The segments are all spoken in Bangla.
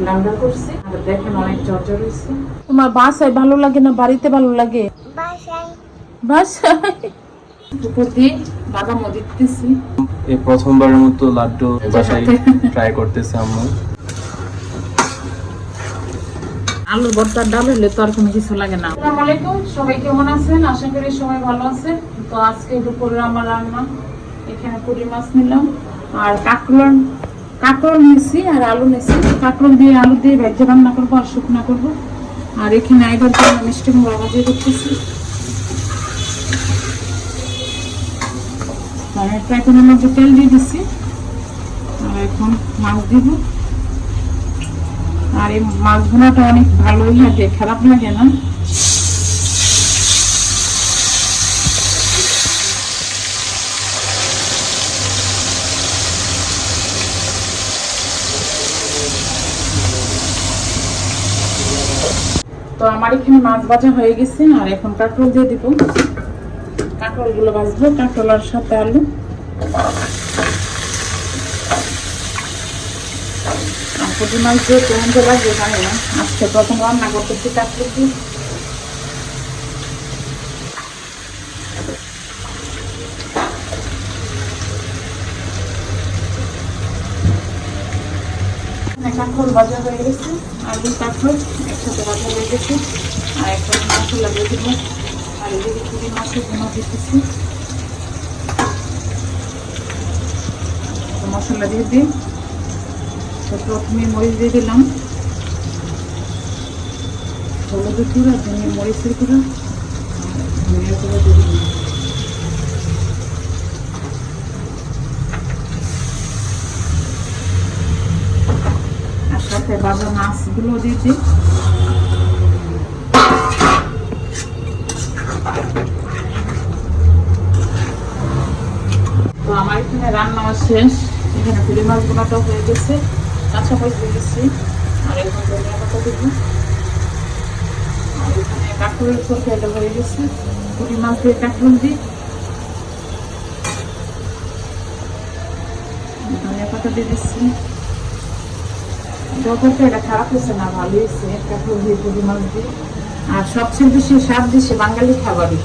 ব্লান্ডার করছি আর দেখেন অনেক চর্চা রয়েছে। তোমার বাসায় ভালো লাগে না বাড়িতে ভালো লাগে? বাসায়। বাসায়? উপর বাদামও দিতেছি। এই প্রথমবারের মতো লাড্ডু বাসায় ট্রাই করতেছে আম্মু। আলু ভর্তা ডাল হলে তো আর কোনো কিছু লাগে না। আসসালামু আলাইকুম সবাই কেমন আছেন? আশা করি সবাই ভালো আছেন। তো আজকে দুপুরে আমার রান্না। এখানে পুরি মাছ নিলাম। আর কাঁকরোল কাঁকরোল নিছি আর আলু নিছি। কাঁকরোল দিয়ে আলু দিয়ে ভেজে রান্না করব আর শুকনা করব। আর এখানে একবার জন্য মিষ্টি কুমড়া ভাজি করতেছি আর একটা এখন মধ্যে তেল দিয়ে দিচ্ছি আর এখন মাছ দিব। আর এই মাছ ভুনাটা অনেক ভালোই লাগে, খারাপ লাগে না? তো আমার এখানে মাছ ভাজা হয়ে গেছে, আর এখন কাঁকরোল দিয়ে দিব। কাঁকরোলগুলো ভাজবো, কাঁকরোল আর সাথে আলু। পুঁটি মাছ দিয়ে কেমন তো লাগবে জানি না। আজকে প্রথম রান্না করতেছি কাঁকরোল দিয়ে। কাঁকরোল ভাজা হয়ে গেছে। আলু কাঁকরোল একসাথে ভাজা হয়ে গেছে। আর একটা মশলা দিয়ে দিব। আর এদিকে পুঁটি মাছের জন্য দিতেছি। মশলা দিয়ে দিই। তো প্রথমে মরিচ দিয়ে দিলাম। হলুদের গুঁড়া, ধনিয়া মরিচের গুঁড়া। আর ধনিয়ার গুঁড়া দিয়ে দিলাম আর সাথে ভাজা মাছগুলো দিয়ে তো আমার এখানে রান্না শেষ। এখানে পুরি মাছ বোনাটাও হয়ে গেছে। কাঁচা মরিচ দিয়ে আর এখন ধনিয়া দিব আর এখানে কাঁকড়ের তরকারিটা হয়ে গেছে। পুরি মাছ দিয়ে কাঁকড়ুল দিই। ধনিয়া পাতা দিয়ে দিচ্ছি। তরকারিটা এটা খারাপ হয়েছে না ভালো হয়েছে। কাঁকড়ুল দিয়ে পুরি মাছ দিয়ে আর সবচেয়ে বেশি স্বাদ দিচ্ছে বাঙালি খাবারই।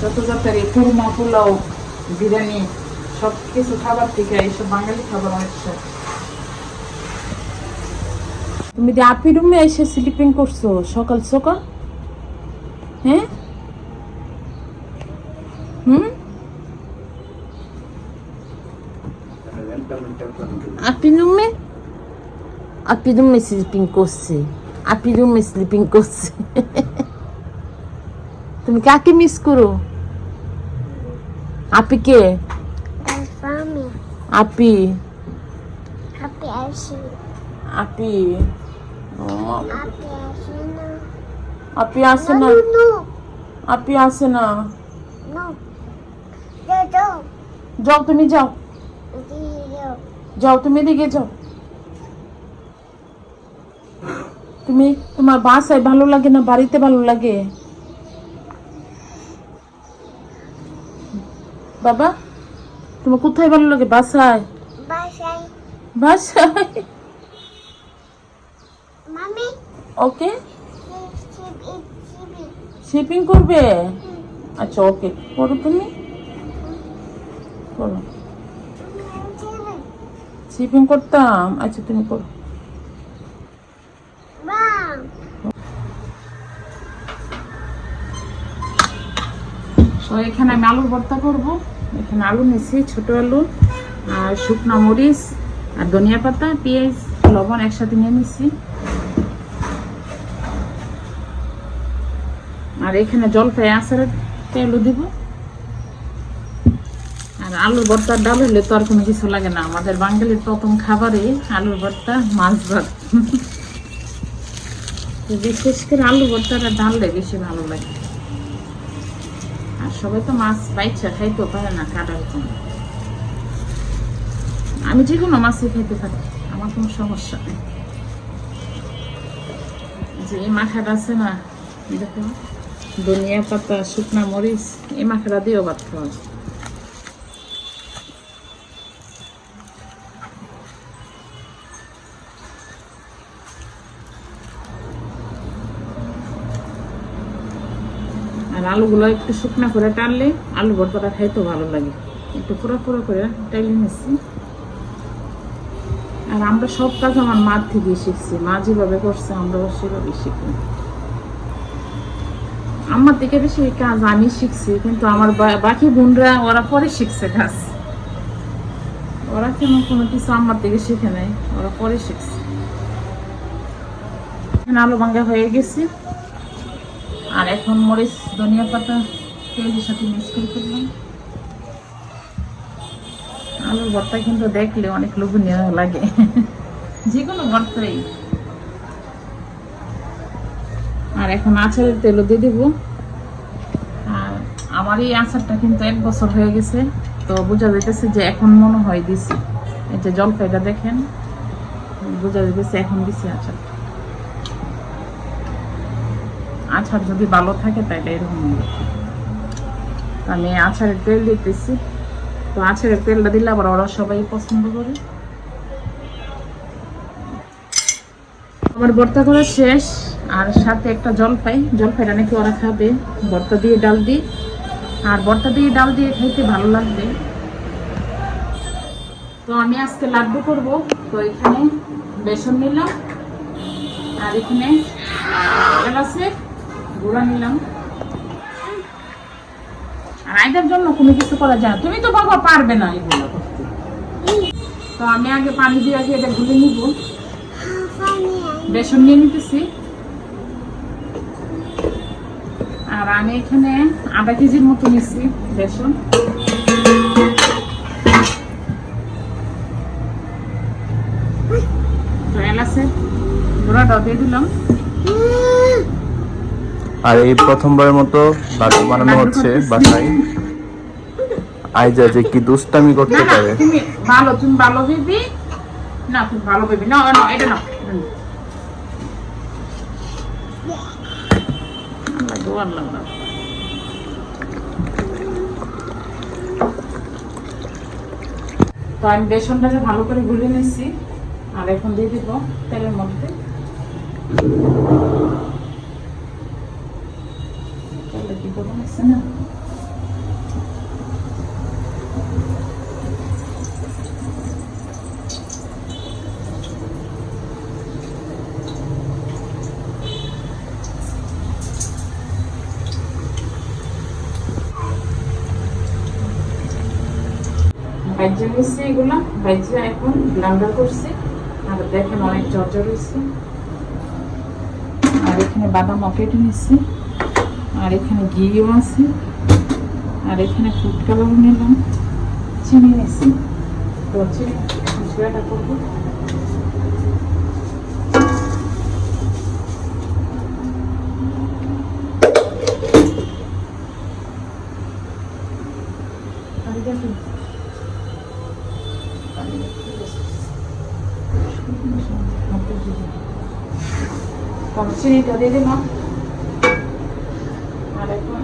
যত যাত্রার এই কুরমা বিরিয়ানি সব কিছু খাবার থেকে এইসব বাঙালি খাবার অনেক স্বাদ। তুমি যে আপি রুমে এসে স্লিপিং করছ সকাল সকাল হ্যাঁ হুম আপি রুমে আপি রুমে স্লিপিং করছে আপি রুমে স্লিপিং করছে তুমি কাকে মিস করো? আপিকে? ফার্মে আপি। হাপি আসি আপি। ও, হাপি আসি না। আপি আসে না। নো আপি আসে না। নো দাদা যাও তুমি যাও। দিও যাও তুমি এদিকে যাও। তুমি তোমার বাসায় ভালো লাগে না বাড়িতে ভালো লাগে? বাবা তোমার কোথায় ভালো লাগে বাসায়? বাসায়। ওকে। শিপিং করবে? আচ্ছা ওকে। করো তুমি। করো। শিপিং করতাম। আচ্ছা তুমি করো। এখানে আমি আলুর ভর্তা করব। এখানে আলু নিচ্ছি ছোট আলু আর শুকনো মরিচ আর ধনিয়া পাতা, পেঁয়াজ, লবণ একসাথে নিয়ে নিচ্ছি আর এখানে জলপাই আচারের তেলও দিব। আর আলুর ভর্তার ডাল হলে তো আর কোনো কিছু লাগে না। আমাদের বাঙালির প্রথম খাবারে আলুর ভর্তা, মাছ ভাত। বিশেষ করে আলু ভর্তাটা ডাললে বেশি ভালো লাগে। আর সবাই তো মাছ বাইচা খাইতেও পারে না, কাটার জন্য আমি যে কোনো মাছই খাইতে পারি, আমার কোনো সমস্যা নেই। যে এই মাখাটা আছে না, দেখো, ধনিয়া পাতা, শুকনা মরিচ, এই মাখাটা দিয়েও ভাত খাওয়া আর আলুগুলো একটু শুকনা করে টানলে আলু ভর্তাটা খাইতে ভালো লাগে। একটু পুরো পুরো করে টাইলে নিচ্ছি। আর আমরা সব কাজ আমার মার থেকে শিখছি। মা যেভাবে করছে আমরাও সেভাবে শিখি আমার থেকে বেশি কাজ আমি শিখছি, কিন্তু আমার বাকি বোনরা, ওরা পরে শিখছে কাজ। ওরা কেন কোনো কিছু আমার থেকে শিখে নেয় ওরা পরে শিখছে। আলু ভাঙ্গা হয়ে গেছে। আর এখন মরিচ ধনিয়া পাতা তেলের সাথে মিক্স করে ফেললাম আলুর ভর্তা কিন্তু দেখলে অনেক লোভনীয় লাগে। যে কোনো ভর্তাই। আর এখন আচারের তেলও দিয়ে দেবো। আর আমার এই আচারটা কিন্তু এক বছর হয়ে গেছে তো বোঝা যাইতেছে যে এখন মনে হয় দিছি। এই যে জলপাইটা দেখেন বোঝা যাইতেছে এখন দিছি আচার আচার যদি ভালো থাকে তাহলে এরকম আমি আচারের তেল দিতেছি। তো আচারের তেলটা দিলে আবার ওরা সবাই পছন্দ করে। আমার ভর্তা করা শেষ, আর সাথে একটা জলপাই। জলপাইটা নাকি ওরা খাবে। ভর্তা দিয়ে ডাল দিয়ে আর ভর্তা দিয়ে ডাল দিয়ে খাইতে ভালো লাগবে। তো আমি আজকে লাড্ডু করব। তো এখানে বেসন নিলাম। আর এখানে এলাচে গুঁড়া নিলাম। আর আইদের জন্য কোনো কিছু করা যায়। তুমি তো বাবা পারবে না এগুলো তো আমি আগে পানি দিয়ে আগে এটা গুলে নিব। বেসন নিয়ে নিতেছি। আর আমি এখানে আধা কেজির মতো নিচ্ছি বেসন। তো এলাচে গুঁড়াটাও দিয়ে দিলাম। আর এই প্রথমবারের মতো লাড্ডু বানানো হচ্ছে। বাসায় আইজা যে কি দুষ্টামি করতে পারে ভালো তুমি ভালো বেবি না তুমি ভালো বেবি না না এটা না। তো আমি বেসনটাকে ভালো করে গুলে নিচ্ছি আর এখন দিয়ে দিব তেলের মধ্যে আছে না ভাজ্যে নিচ্ছি এগুলো ভাজ্যে এখন ব্লান্ডার করছি, আর দেখেন অনেক জর্জর হয়েছে। আর এখানে বাদাম কেটে নিচ্ছি আর এখানে ঘিও আছে। আর এখানে ফুড কালারও নিলাম। চিনি ঝুড়াটা করব। চিনিটা দিয়ে দিলাম আর এখন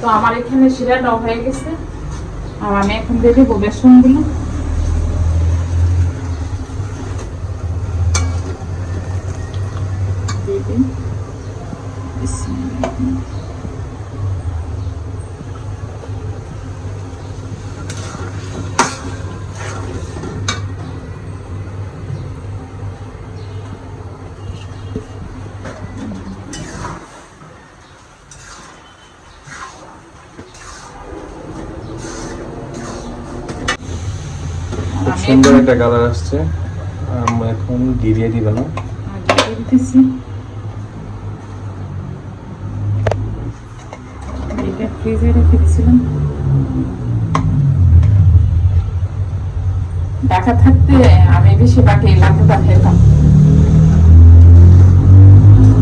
তো আমার এখানে শিরাটাও হয়ে গেছে। আর আমি এখন দিয়ে দেবো বেসনগুলো দিয়ে দিন। বিসমিল্লাহ। খুব আমি সুন্দর একটা কালার আসছে। আম্মু এখন ঘি দিয়ে দিবে না। দিতেছি এটা ফ্রিজে রেখে ঢাকা থাকতে আমি বেশি বাকি লাড্ডুটা খেতাম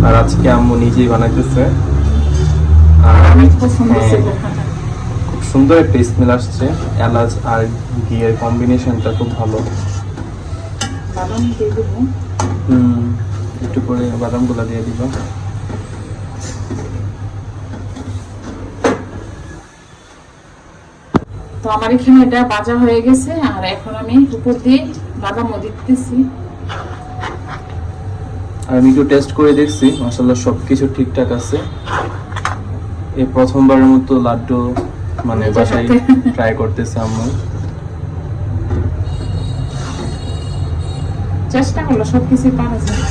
আর আজকে আম্মু নিজেই বানাইতেছে। আর আমি পছন্দ হ্যাঁ, খুব সুন্দর একটা স্মেল আসছে। এলাচ আর ঘিয়ের কম্বিনেশনটা খুব ভালো। বাদাম হুম একটু করে বাদামগুলো দিয়ে দিব। তো আমার এখানে এটা ভাজা হয়ে গেছে আর এখন আমি উপর দিয়ে বাদামও দিতেছি। আর আমি একটু টেস্ট করে দেখছি মাসাল্লাহ সব কিছু ঠিকঠাক আছে। এই প্রথমবারের মতো লাড্ডু মানে বাসায় ট্রাই করতেছে আম্মু। চেষ্টা করল সবকিছু পারা যায়।